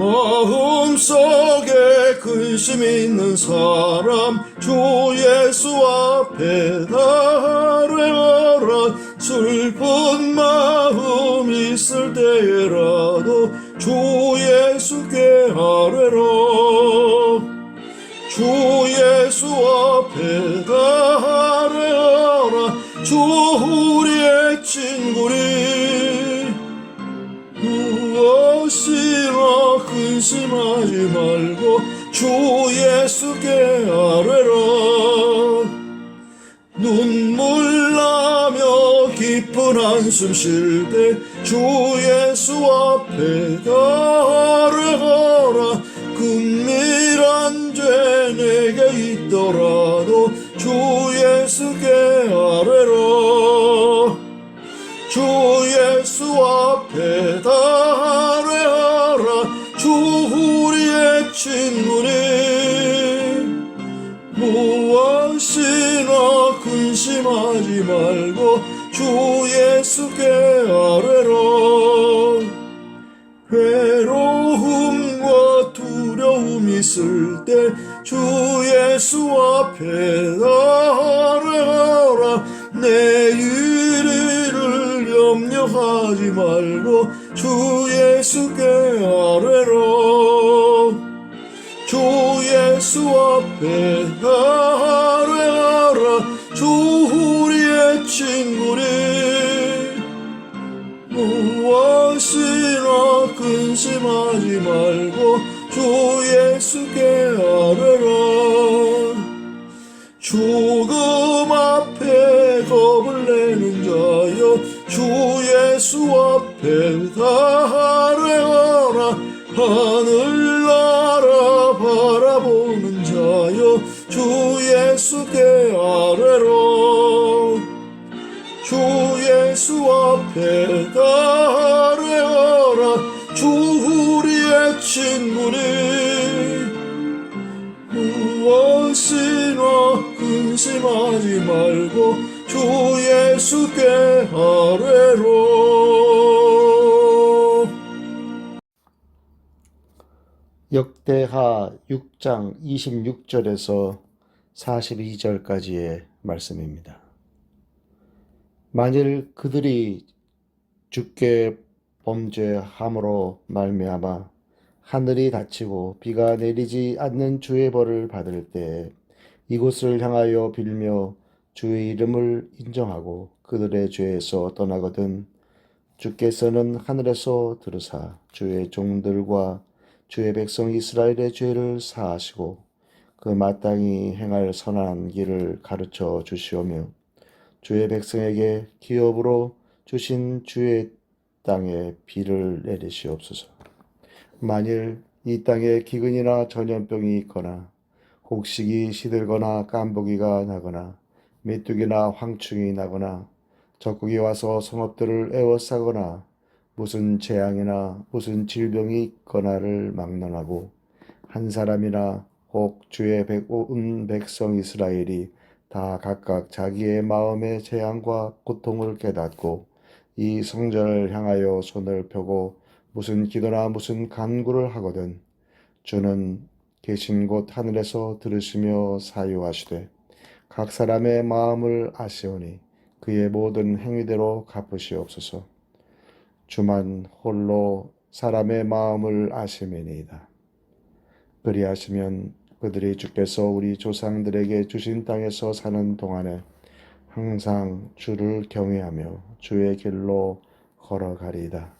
마음속에 근심 있는 사람 주 예수 앞에 달래어라 슬픈 마음 있을 때라도 주 예수께 아뢰라 주 예수 앞에 달래어라 주 우리의 친 주 예수께 아뢰라. 눈물 나며 깊은 한숨 쉴 때 주 예수 앞에 아뢰라. 금밀한 죄 내게 있더라도 주 예수께 아뢰라. 주 예수 앞에 있을 때 주 예수 앞에 아뢰라. 내일을 염려하지 말고 주 예수께 아뢰라. 주 예수 앞에 아뢰라. 주 우리의 친구니 무엇이나 근심하지 말고 주 예수께 아뢰라. 죽음 앞에 겁을 내는 자여 주 예수 앞에 달래어라. 하늘나라 바라보는 자여 주 예수께 우리의 친구니 무엇이나 근심하지 말고 주 예수께 아뢰로 역대하 6장 26절에서 42절까지의 말씀입니다. 만일 그들이 주께 범죄함으로 말미암아 하늘이 닫히고 비가 내리지 않는 주의 벌을 받을 때 이곳을 향하여 빌며 주의 이름을 인정하고 그들의 죄에서 떠나거든 주께서는 하늘에서 들으사 주의 종들과 주의 백성 이스라엘의 죄를 사하시고 그 마땅히 행할 선한 길을 가르쳐 주시오며 주의 백성에게 기업으로 주신 주의 땅에 비를 내리시옵소서. 만일 이 땅에 기근이나 전염병이 있거나 곡식이 시들거나 깐보기가 나거나 메뚜기나 황충이 나거나 적국이 와서 성읍들을 에워싸거나 무슨 재앙이나 무슨 질병이 있거나를 막론하고 한 사람이나 혹 주의 백온 백성 이스라엘이 다 각각 자기의 마음의 재앙과 고통을 깨닫고 이 성전을 향하여 손을 펴고 무슨 기도나 무슨 간구를 하거든 주는 계신 곳 하늘에서 들으시며 사유하시되 각 사람의 마음을 아시오니 그의 모든 행위대로 갚으시옵소서. 주만 홀로 사람의 마음을 아심이니이다. 그리하시면 그들이 주께서 우리 조상들에게 주신 땅에서 사는 동안에 항상 주를 경외하며 주의 길로 걸어가리이다.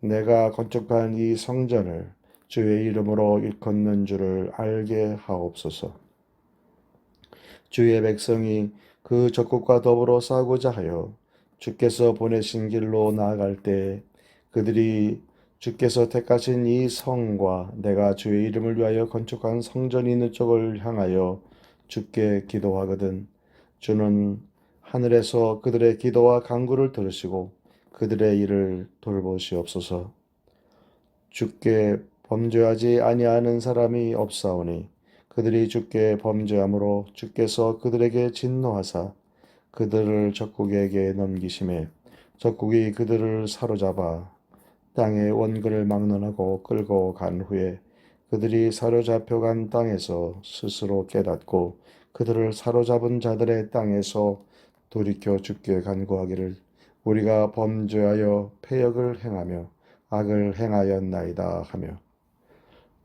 내가 건축한 이 성전을 주의 이름으로 일컫는 줄을 알게 하옵소서. 주의 백성이 그 적국과 더불어 싸우고자 하여 주께서 보내신 길로 나아갈 때 그들이 주께서 택하신 이 성과 내가 주의 이름을 위하여 건축한 성전이 있는 쪽을 향하여 주께 기도하거든 주는 하늘에서 그들의 기도와 간구를 들으시고 그들의 일을 돌보시옵소서. 주께 범죄하지 아니하는 사람이 없사오니 그들이 주께 범죄함으로 주께서 그들에게 진노하사 그들을 적국에게 넘기심에 적국이 그들을 사로잡아 땅의 원근을 막론하고 끌고 간 후에 그들이 사로잡혀 간 땅에서 스스로 깨닫고 그들을 사로잡은 자들의 땅에서 돌이켜 주께 간구하기를 우리가 범죄하여 패역을 행하며 악을 행하였나이다 하며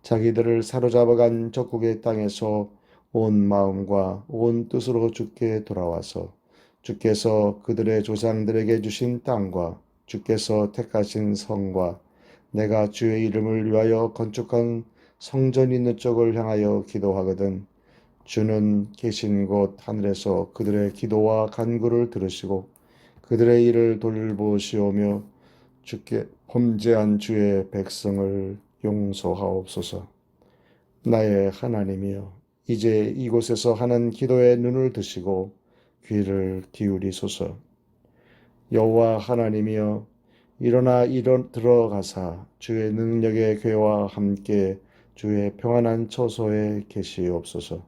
자기들을 사로잡아간 적국의 땅에서 온 마음과 온 뜻으로 주께 돌아와서 주께서 그들의 조상들에게 주신 땅과 주께서 택하신 성과 내가 주의 이름을 위하여 건축한 성전 있는 쪽을 향하여 기도하거든 주는 계신 곳 하늘에서 그들의 기도와 간구를 들으시고 그들의 일을 돌보시오며 주께 범죄한 주의 백성을 용서하옵소서. 나의 하나님이여 이제 이곳에서 하는 기도의 눈을 드시고 귀를 기울이소서. 여호와 하나님이여 일어나 일어 들어가사 주의 능력의 괴와 함께 주의 평안한 처소에 계시옵소서.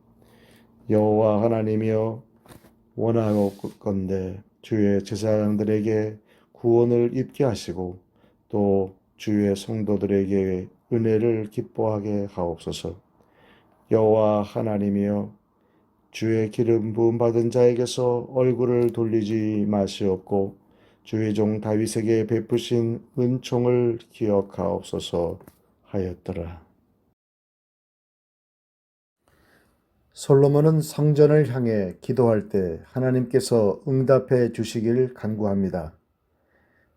여호와 하나님이여 원하건대 주의 제사장들에게 구원을 입게 하시고 또 주의 성도들에게 은혜를 기뻐하게 하옵소서. 여호와 하나님이여 주의 기름 부음 받은 자에게서 얼굴을 돌리지 마시옵고 주의 종 다윗에게 베푸신 은총을 기억하옵소서 하였더라. 솔로몬은 성전을 향해 기도할 때 하나님께서 응답해 주시길 간구합니다.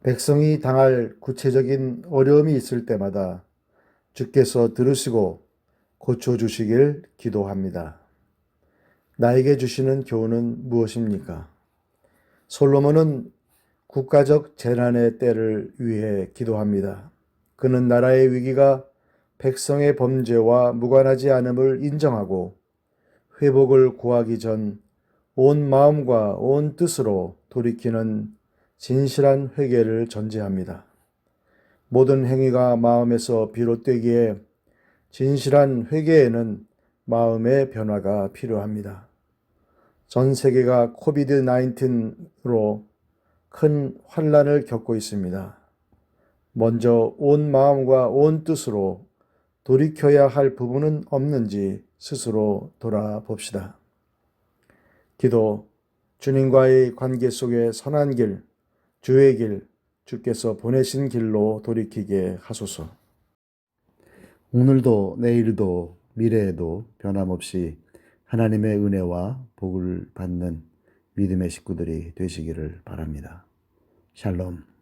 백성이 당할 구체적인 어려움이 있을 때마다 주께서 들으시고 고쳐주시길 기도합니다. 나에게 주시는 교훈은 무엇입니까? 솔로몬은 국가적 재난의 때를 위해 기도합니다. 그는 나라의 위기가 백성의 범죄와 무관하지 않음을 인정하고 회복을 구하기 전 온 마음과 온 뜻으로 돌이키는 진실한 회개를 전제합니다. 모든 행위가 마음에서 비롯되기에 진실한 회개에는 마음의 변화가 필요합니다. 전 세계가 코비드 19로 큰 환란을 겪고 있습니다. 먼저 온 마음과 온 뜻으로 돌이켜야 할 부분은 없는지 스스로 돌아봅시다. 기도, 주님과의 관계 속의 선한 길, 주의 길, 주께서 보내신 길로 돌이키게 하소서. 오늘도 내일도 미래에도 변함없이 하나님의 은혜와 복을 받는 믿음의 식구들이 되시기를 바랍니다. 샬롬.